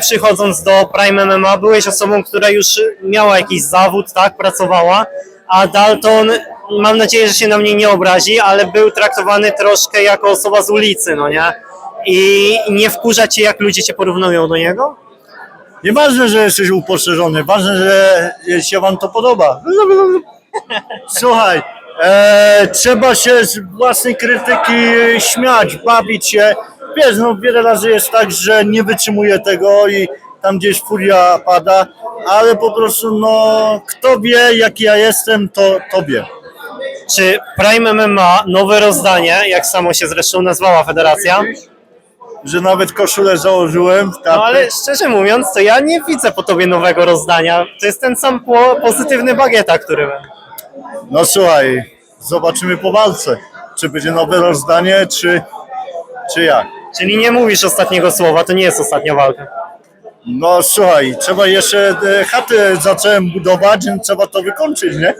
Przychodząc do Prime MMA byłeś osobą, która już miała jakiś zawód, tak, pracowała, a Dalton, mam nadzieję, że się na mnie nie obrazi, ale był traktowany troszkę jako osoba z ulicy, no nie? I nie wkurza cię, jak ludzie cię porównują do niego? Nieważne, że jesteś uposzerzony, ważne, że się wam to podoba. Słuchaj, e, trzeba się z własnej krytyki śmiać, bawić się. Wiesz, no wiele razy jest tak, że nie wytrzymuję tego i tam gdzieś furia pada, ale po prostu no kto wie jaki ja jestem, to, to wie. Czy Prime MMA, nowe rozdanie, jak samo się zresztą nazwała federacja, Że nawet koszulę założyłem w no ale szczerze mówiąc, to ja nie widzę po tobie nowego rozdania. To jest ten sam po, pozytywny bagieta, który... No słuchaj, zobaczymy po walce, czy będzie nowe rozdanie, czy, czy jak. Czyli nie mówisz ostatniego słowa, to nie jest ostatnia walka. No słuchaj, trzeba jeszcze e, chatę zacząłem budować, więc trzeba to wykończyć, nie?